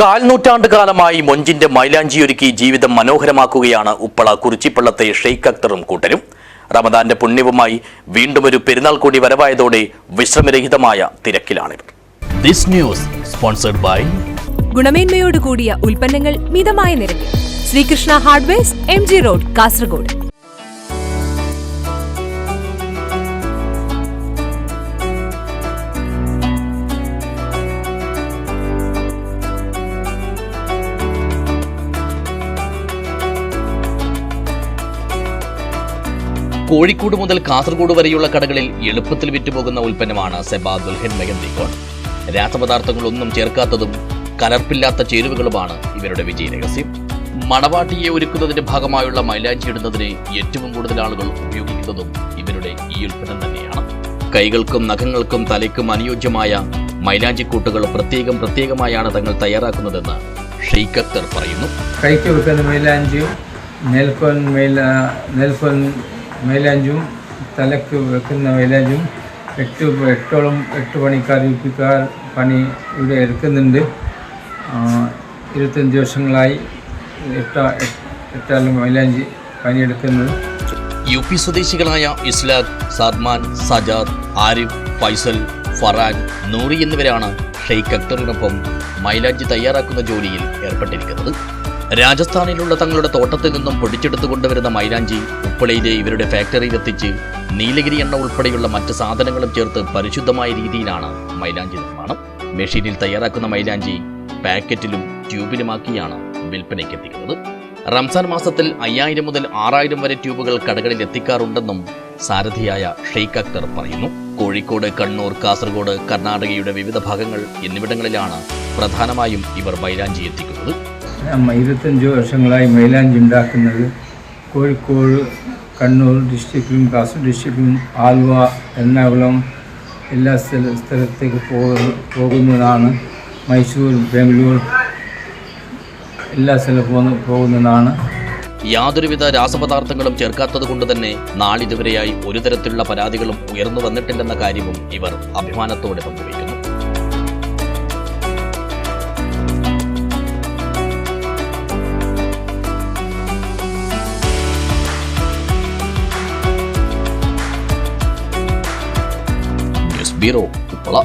കാൽ നൂറ്റാണ്ട് കാലമായി മൊഞ്ചിന്റെ മൈലാഞ്ചിയൊരുക്കി ജീവിതം മനോഹരമാക്കുകയാണ് ഉപ്പള കുറിച്ചിപ്പള്ളത്തെ ഷെയ്ഖ് അക്തറും കൂട്ടരും. റമദാന്റെ പുണ്യവുമായി വീണ്ടും ഒരു പെരുന്നാൾ കൂടി വരവായതോടെ വിശ്രമരഹിതമായ തിരക്കിലാണിവർ ദിസ് ന്യൂസ് സ്പോൺസർഡ് ബൈ ഗുണമേന്മയോട് കൂടിയ ഉൽപ്പന്നങ്ങൾ മിതമായ നിരക്കിൽ. Sreekrishna hardware M G road Kasaragod. Kozhikode മുതൽ കാസർഗോഡ് വരെയുള്ള കടകളിൽ എളുപ്പത്തിൽ വിറ്റുപോകുന്ന ഉൽപ്പന്നമാണ് സെബാ ദുൽഹൻ മെഹന്തിക്കോൺ രാസപദാർത്ഥങ്ങളൊന്നും ചേർക്കാത്തതും കലർപ്പില്ലാത്ത ചേരുവകളുമാണ് ഇവരുടെ വിജയ രഹസ്യം. മണവാട്ടിയെ ഒരുക്കുന്നതിന്റെ ഭാഗമായുള്ള മൈലാഞ്ചി ഇടുന്നതിന് ഏറ്റവും കൂടുതൽ ആളുകൾ ഉപയോഗിക്കുന്നതും ഇവരുടെ ഈ ഉൽപ്പന്നം തന്നെയാണ്. കൈകൾക്കും നഖങ്ങൾക്കും തലയ്ക്കും അനുയോജ്യമായ മൈലാഞ്ചിക്കൂട്ടുകൾ പ്രത്യേകം പ്രത്യേകമായാണ് തങ്ങൾ തയ്യാറാക്കുന്നതെന്ന് ഷെയ്ഖ് പറയുന്നു. കൈക്ക് വെക്കുന്ന മൈലാഞ്ചിയും നെൽക്കൊൻ മൈല നെൽക്കൊൻ മൈലാഞ്ചും തലക്ക് വെക്കുന്ന മൈലാഞ്ചും എട്ട് എട്ടോളം എട്ട് പണിക്കാർ യുപ്പിക്കാർ പണി ഇവിടെ എടുക്കുന്നുണ്ട്. ഇരുപത്തഞ്ച് വർഷങ്ങളായി എട്ട എട്ടാലും മൈലാഞ്ചി പണിയെടുക്കുന്നത്. യു പി സ്വദേശികളായ ഇസ്ലാദ് സദ്മാൻ സജാദ് ആരിഫ് ഫൈസൽ ഫറാൻ നൂറി എന്നിവരാണ് ഷെയ്ഖ് അക്തറിനൊപ്പം മൈലാഞ്ചി തയ്യാറാക്കുന്ന ജോലിയിൽ ഏർപ്പെട്ടിരിക്കുന്നത്. രാജസ്ഥാനിലുള്ള തങ്ങളുടെ തോട്ടത്തിൽ നിന്നും പൊടിച്ചെടുത്തു കൊണ്ടുവരുന്ന മൈലാഞ്ചി ഉപ്പളയിലെ ഇവരുടെ ഫാക്ടറിയിൽ എത്തിച്ച് നീലഗിരി എണ്ണ ഉൾപ്പെടെയുള്ള മറ്റ് സാധനങ്ങളും ചേർത്ത് പരിശുദ്ധമായ രീതിയിലാണ് മൈലാഞ്ചി നിർമ്മാണം. മെഷീനിൽ തയ്യാറാക്കുന്ന മൈലാഞ്ചി പാക്കറ്റിലും ട്യൂബിലുമാക്കിയാണ് വിൽപ്പനയ്ക്ക് എത്തിക്കുന്നത് റംസാൻ മാസത്തിൽ അയ്യായിരം മുതൽ ആറായിരം വരെ ട്യൂബുകൾ കടകളിൽ എത്തിക്കാറുണ്ടെന്നും സാരഥിയായ ഷെയ്ഖ് അക്തർ പറയുന്നു. കോഴിക്കോട് കണ്ണൂർ കാസർഗോഡ് കർണാടകയുടെ വിവിധ ഭാഗങ്ങൾ എന്നിവിടങ്ങളിലാണ് പ്രധാനമായും ഇവർ മൈലാഞ്ചി എത്തിക്കുന്നത്. ഇരുപത്തഞ്ച് വർഷങ്ങളായി മൈലാഞ്ചി ഉണ്ടാക്കുന്നത് കോഴിക്കോട് കണ്ണൂർ ഡിസ്ട്രിക്റ്റിലും കാസർഗോഡ് ഡിസ്ട്രിക്റ്റിലും ആലുവ എറണാകുളം എല്ലാ സ്ഥല സ്ഥലത്തേക്ക് പോകുന്നതാണ്. മൈസൂർ ബാംഗ്ലൂർ എല്ലാ സ്ഥലവും പോകുന്ന പോകുന്നതാണ്. യാതൊരുവിധ രാസപദാർത്ഥങ്ങളും ചേർക്കാത്തത് കൊണ്ട് തന്നെ നാളിതുവരെയായി ഒരു തരത്തിലുള്ള പരാതികളും ഉയർന്നു വന്നിട്ടില്ലെന്ന കാര്യവും ഇവർ അഭിമാനത്തോടെ പങ്കുവയ്ക്കുന്നു. News bureau Uppala